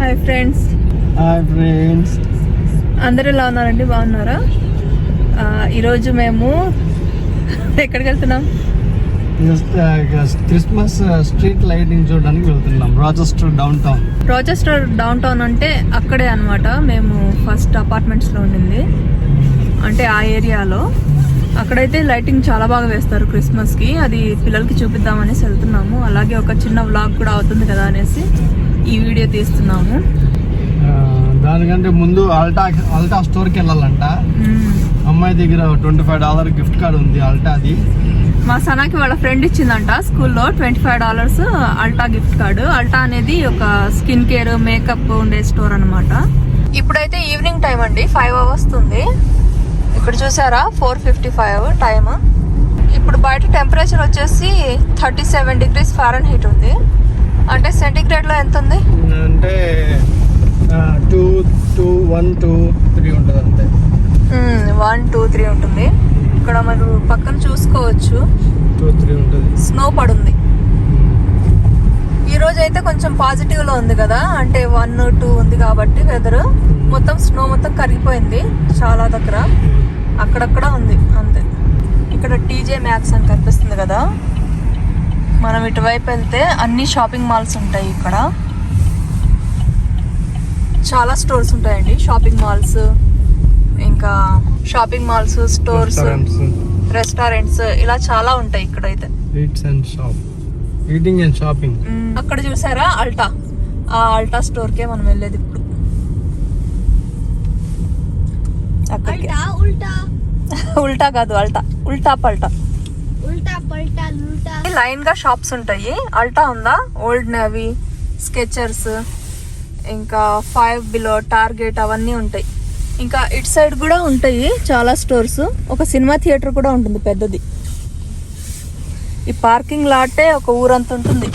Hi friends hi friends అందరూ ఎలా ఉన్నారండి? బాగున్నారా? ఈరోజు మేము ఎక్కడికి వెళ్తున్నాం? క్రిస్మస్ స్ట్రీట్ లైటింగ్ చూడడానికి వెళ్తున్నాం. Rochester downtown Rochester downtown అంటే అక్కడే అన్నమాట. మేము ఫస్ట్ అపార్ట్మెంట్స్లో ఉండింది. అంటే ఆ ఏరియాలో. అక్కడైతే లైటింగ్ చాలా బాగా వేస్తారు క్రిస్మస్కి అది పిల్లలకి చూపిద్దామనేసి వెళ్తున్నాము. అలాగే ఒక చిన్న వ్లాగ్ కూడా అవుతుంది కదా అనేసి. ఈ వీడియో తీస్తున్నాము. దానికంటే ముందు అల్టా అల్టా స్టోర్కి వెళ్ళాలంట. మ్మ్. అమ్మాయి దగ్గర twenty five dollar gift card ఉంది అల్టాది మా సనాకి వాళ్ళ ఫ్రెండ్ ఇచ్చిందంట స్కూల్లో twenty five dollars Ulta gift card Ulta అనేది ఒక స్కిన్ కేర్ మేకప్ ఉండే స్టోర్ అన్నమాట. ఇప్పుడైతే ఈవినింగ్ టైం అండి ఫైవ్ వస్తుంది. ఇక్కడ చూసారా ఫోర్ ఫిఫ్టీ ఫైవ్ టైం ఇప్పుడు బయట టెంపరేచర్ వచ్చేసి thirty seven degrees Fahrenheit ఉంది. అంటే సెంటిగ్రేడ్లో ఎంత ఉంది అంటే two two one two three ఉంటుంది అంతే. వన్ టూ త్రీ ఉంటుంది. ఇక్కడ మనం పక్కన చూసుకోవచ్చు. టూ త్రీ ఉంటుంది. స్నో పడుంది. ఈ రోజు అయితే కొంచెం పాజిటివ్లో ఉంది కదా? అంటే వన్ టూ ఉంది కాబట్టి వెదర్ మొత్తం స్నో మొత్తం కరిగిపోయింది చాలా దగ్గర. అక్కడక్కడ ఉంది అంతే. ఇక్కడ టీజే మ్యాక్స్ అని కనిపిస్తుంది కదా? మనం ఇటువైపు వెళ్తే అన్ని షాపింగ్ మాల్స్ ఉంటాయి ఇక్కడ. చాలా స్టోర్స్ ఉంటాయండి షాపింగ్ మాల్స్ ఇంకా షాపింగ్ మాల్స్ స్టోర్స్ రెస్టారెంట్స్ ఇలా చాలా ఉంటాయి ఇక్కడ అయితే షాపింగ్ అక్కడ చూసారా? అల్టా ఆ అల్టా స్టోర్ కే మనం వెళ్ళేది ఇప్పుడు. ఉల్టా కాదు అల్టా ఉల్టా పల్టా లైన్గా షాప్స్ ఉంటాయి. అల్టా ఉందా? ఓల్డ్ నేవీ స్కెచర్స్ ఇంకా ఫైవ్ బిలో టార్గెట్ అవన్నీ ఉంటాయి. ఇంకా ఇటు సైడ్ కూడా ఉంటాయి చాలా స్టోర్స్ ఒక సినిమా థియేటర్ కూడా ఉంటుంది పెద్దది. ఈ పార్కింగ్ లాటే ఒక ఊరంత ఉంటుంది.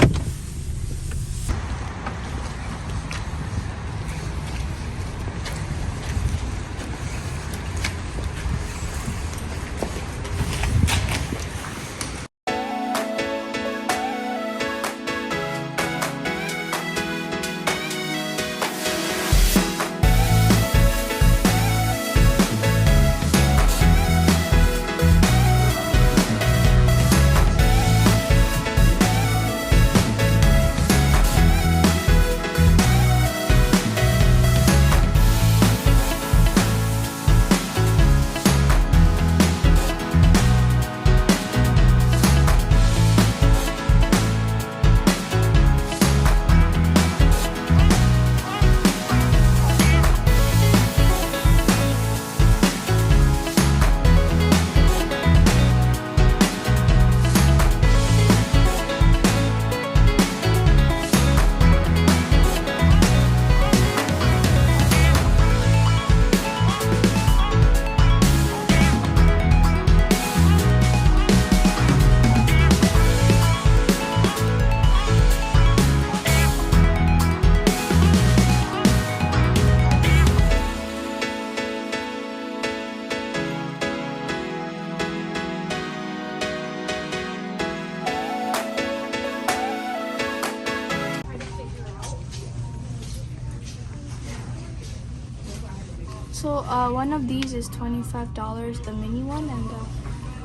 also, uh, one of these is $25, the mini one, and uh,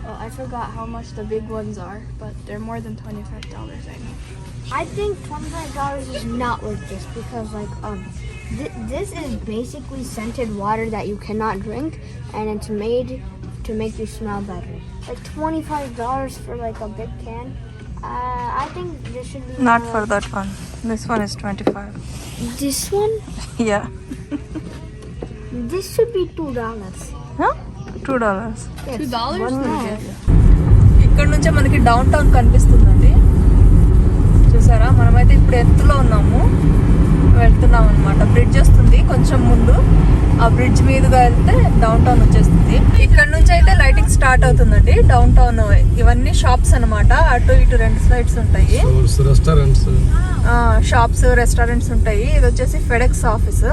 well, I forgot how much the big ones are, but they're more than $25, I know. I think $25 is not worth this because, like, um, th this is basically scented water that you cannot drink, and it's made to make you smell better. Like $25 for, like, a big can, uh, I think this should be. Not more. for that one. This one is 25 This one? yeah. this should be two dollars. Two dollars Two dollars? ఇక్కడ నుంచే మనకి down town కనిపిస్తుందండి. చూసారా? మనమైతే ఇప్పుడు ఎత్తులో ఉన్నాము. వెళ్తున్నాం అనమాట బ్రిడ్జ్ వస్తుంది. కొంచెం ముందు. ఆ బ్రిడ్జ్ మీదుగా వెళ్తే డౌన్ టౌన్ వచ్చేస్తుంది. ఇక్కడ నుంచి అయితే లైటింగ్ స్టార్ట్ అవుతుందండి. డౌన్ టౌన్ ఇవన్నీ షాప్స్ అన్నమాట. అటు ఇటు రెండు సైడ్స్ ఉంటాయి. రెస్టారెంట్స్ షాప్స్ రెస్టారెంట్స్ ఉంటాయి. ఇది వచ్చేసి ఫెడెక్స్ ఆఫీస్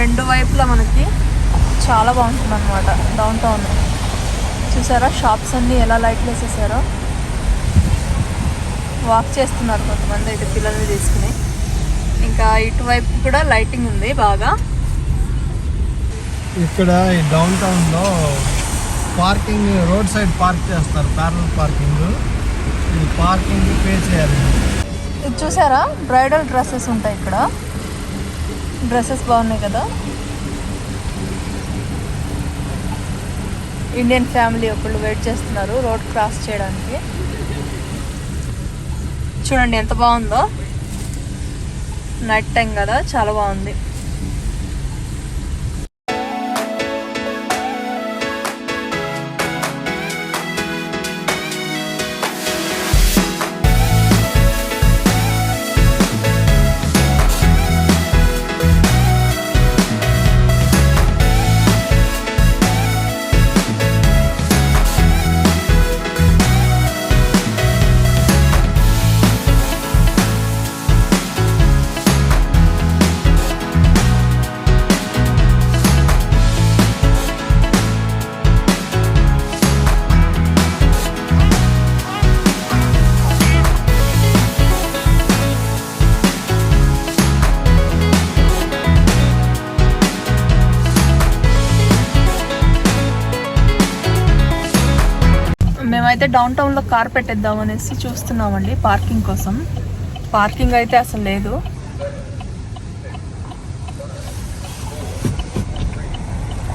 రెండు వైపులా మనకి చాలా బాగుంటుంది అనమాట డౌన్ టౌన్ చూసారా? షాప్స్ అన్నీ ఎలా లైట్లు వేసేసారో వాక్ చేస్తున్నారు కొంతమంది అయితే పిల్లల్ని తీసుకుని. ఇంకా ఇటువైపు కూడా లైటింగ్ ఉంది బాగా. ఇక్కడ ఈ డౌన్ టౌన్లో పార్కింగ్ రోడ్ సైడ్ పార్క్ చేస్తారు. ప్యారల్ పార్కింగ్ ఇది పార్కింగ్ పే చేయాలి. ఇది చూసారా? బ్రైడల్ డ్రెస్సెస్ ఉంటాయి ఇక్కడ. డ్రెస్సెస్ బాగున్నాయి కదా. ఇండియన్ ఫ్యామిలీ ఒకళ్ళు వెయిట్ చేస్తున్నారు రోడ్ క్రాస్ చేయడానికి. చూడండి ఎంత బాగుందో. నైట్ టైం కదా చాలా బాగుంది. డౌన్ టౌన్లో కార్ పెట్టేద్దాం అనేసి చూస్తున్నామండి పార్కింగ్ కోసం. పార్కింగ్ అయితే అసలు లేదు.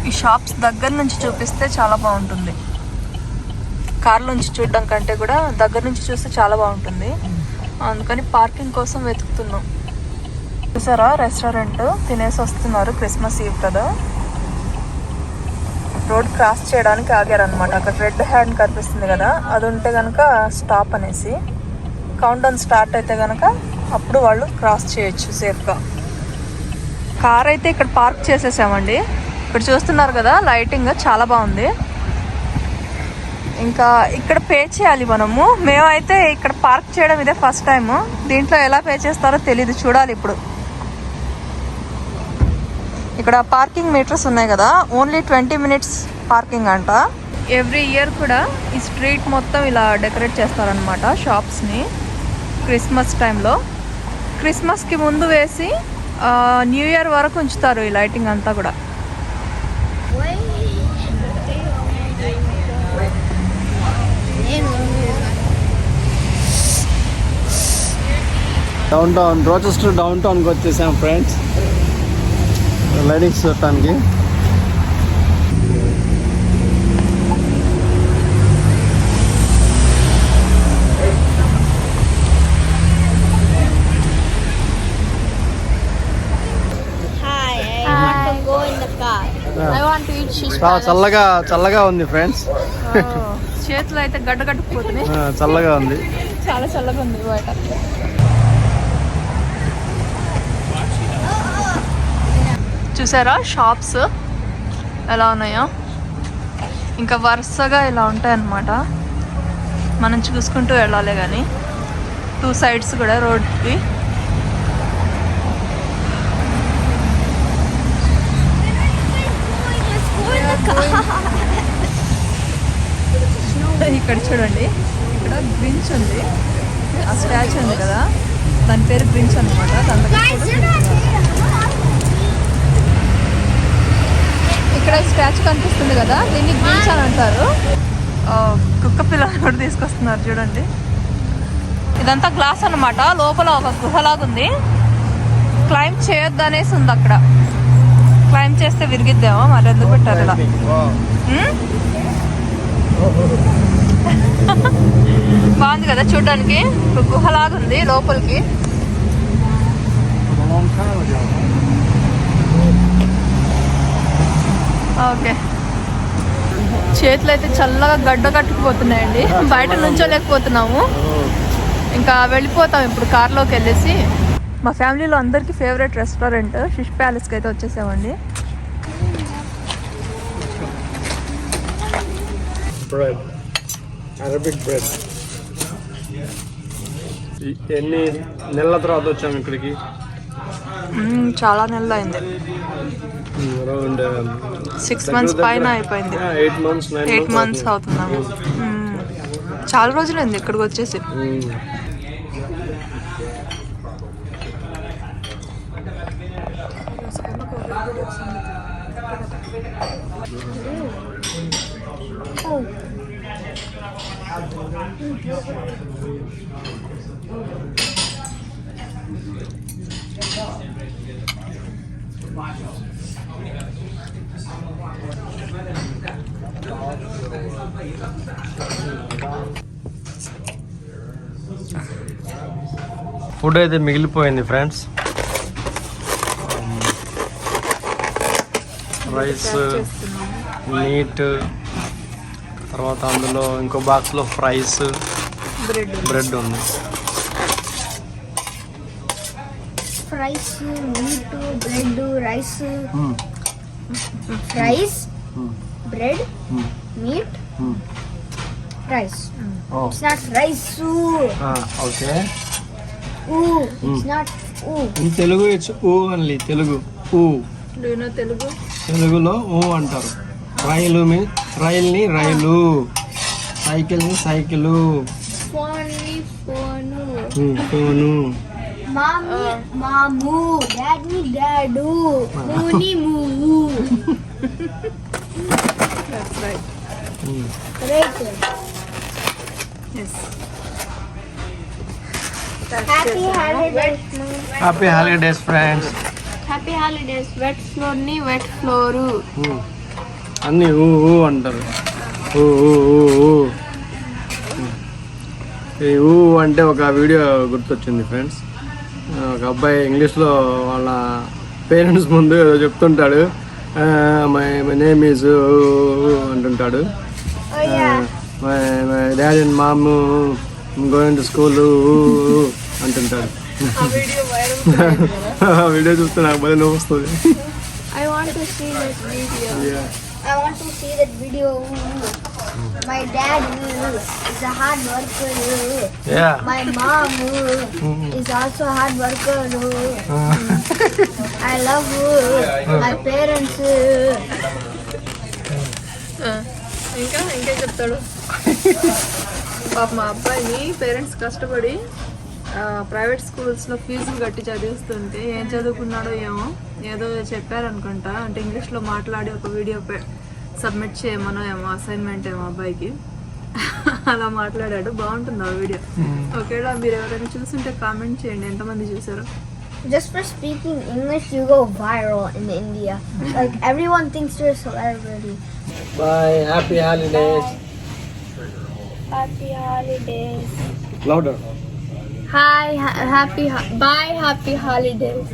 ఈ షాప్స్ దగ్గర నుంచి చూపిస్తే చాలా బాగుంటుంది. కార్ నుంచి చూడడం కంటే కూడా దగ్గర నుంచి చూస్తే చాలా బాగుంటుంది. అందుకని పార్కింగ్ కోసం వెతుకుతున్నాం. చూసారా? రెస్టారెంట్ తినేసి వస్తున్నారు క్రిస్మస్ ఈవ్ కదా. రోడ్ క్రాస్ చేయడానికి ఆగారనమాట అక్కడ రెడ్ హ్యాండ్ కనిపిస్తుంది కదా అది ఉంటే కనుక స్టాప్ అనేసి. కౌంట్ డౌన్ స్టార్ట్ అయితే కనుక అప్పుడు వాళ్ళు క్రాస్ చేయొచ్చు సేఫ్గా. కార్ అయితే ఇక్కడ పార్క్ చేసేసామండి. ఇక్కడ చూస్తున్నారు కదా లైటింగ్ చాలా బాగుంది. ఇంకా ఇక్కడ పే చేయాలి మనము. మేమైతే ఇక్కడ పార్క్ చేయడం ఇదే ఫస్ట్ టైం దీంట్లో ఎలా పే చేస్తారో తెలియదు చూడాలి ఇప్పుడు. ఇక్కడ పార్కింగ్ మీటర్స్ ఉన్నాయి కదా ఓన్లీ ట్వంటీ మినిట్స్ పార్కింగ్ అంట. ఎవ్రీ ఇయర్ కూడా ఈ స్ట్రీట్ మొత్తం ఇలా డెకరేట్ చేస్తారనమాట షాప్స్ని క్రిస్మస్ టైంలో క్రిస్మస్కి ముందు వేసి న్యూ ఇయర్ వరకు ఉంచుతారు ఈ లైటింగ్ అంతా కూడా. డౌన్ టౌన్ రోచెస్టర్ డౌన్ టౌన్కి వచ్చేసాం ఫ్రెండ్స్ లైటింగ్స్ చూడటానికి చల్లగా చల్లగా ఉంది ఫ్రెండ్స్ చేతులు అయితే గడ్డ కట్టుకుపోతున్నాయి చల్లగా ఉంది. చాలా చల్లగా ఉంది బయట చూసారా షాప్స్? ఎలా ఉన్నాయో? ఇంకా వరుసగా ఇలా ఉంటాయన్నమాట మనం చూసుకుంటూ వెళ్ళాలి కానీ. టూ సైడ్స్ కూడా రోడ్కి ఇక్కడ చూడండి. ఇక్కడ గ్రించ్ ఉంది. ఆ స్టాచ్యూ ఉంది కదా. దాని పేరు గ్రించ్ అనమాట దాని దగ్గర ఇక్కడ స్టాచ్యూ కనిపిస్తుంది కదా దీన్ని గ్రించ్ అని అంటారు. ఆ, కుక్క పిల్లలు కూడా తీసుకొస్తున్నారు చూడండి. ఇదంతా గ్లాస్ అన్నమాట లోపల ఒక గుహలాగా ఉంది. క్లైంబ్ చేయొద్దు అనేసి ఉంది అక్కడ. క్లైంబ్ చేస్తే విరిగిద్దేమో? మరి ఎందుకు పెట్టారు ఇలా? ఉమ్? బాగుంది కదా చూడడానికి? ఒక గుహలాగా ఉంది లోపలికి. ఓకే. చేతులు అయితే చల్లగా గడ్డ కట్టుకుపోతున్నాయండి. బయట నుంచోలేకపోతున్నాము. ఇంకా వెళ్ళిపోతాం ఇప్పుడు కార్లోకి వెళ్ళేసి. మా ఫ్యామిలీలో అందరికీ ఫేవరెట్ రెస్టారెంట్ ఫిష్ ప్యాలెస్కి అయితే వచ్చేసామండి. ఎన్ని నెలల తర్వాత వచ్చాము ఇక్కడికి? చాలా నెలలు అయింది సిక్స్ మంత్స్ పైన అయిపోయింది. ఎయిట్ మంత్స్ అవుతుందా. చాలా రోజులైంది ఇక్కడికి వచ్చేసి. ఫుడ్ అయితే మిగిలిపోయింది ఫ్రెండ్స్. రైస్ మీట్ తర్వాత అందులో ఇంకో బాక్స్లో ఫ్రైస్ బ్రెడ్ బ్రెడ్ ఉంది. Rice meat bread rice rice bread meat rice rice okay ఊ తెలుగు ఇట్స్ ఊ అన్లీ తెలుగు ఊ తెలుగు తెలుగులో ఊ అంటారు. Rail means rail. ని rail సైకిల్ని cycle phone phone phone Mommy, mamu. Daddy, dadu. Moony, moo. Right Right. Yes Happy holidays, mom. Happy holidays friends happy holidays wet ఫ్లోర్ని wet floor అన్నీ ఊ ఊ అంటారు ఊ ఊ ఊ ఊ ఈ ఊ అంటే ఒక వీడియో గుర్తొచ్చింది ఫ్రెండ్స్ ఒక అబ్బాయి ఇంగ్లీష్లో వాళ్ళ పేరెంట్స్ ముందు ఏదో చెప్తుంటాడు మై మై నేమ్ ఈజ్ అంటుంటాడు yeah. My my daddy and mom going to school అంటుంటాడు ఆ వీడియో చూస్తే నాకు భలే నవ్వు వస్తుంది I want to see this video. I want to see that video. My dad is a hard worker. Yeah My mom is also a hard worker. I love my parents. ఇంకా ఇంకేం చెప్తాడు పాప మా అబ్బాయిని పేరెంట్స్ కష్టపడి private స్కూల్స్లో ఫీజులు కట్టి చదివిస్తుంటే ఏం చదువుకున్నాడో ఏమో ఏదో చెప్పారనుకుంటా అంటే ఇంగ్లీష్లో మాట్లాడి ఒక వీడియో సబ్మిట్ చేయమనో ఏమో అసైన్మెంట్ ఏమో అబ్బాయికి అలా మాట్లాడాడు బాగుంటుంది ఆ వీడియో ఒకవేళ మీరు ఎవరైనా చూస్తుంటే కామెంట్ చేయండి ఎంతమంది చూసారో Just for speaking English, you go viral in India. Like everyone thinks you're a celebrity. Bye happy holidays Happy holidays. Louder Hi, ha- happy, ho- bye, happy holidays.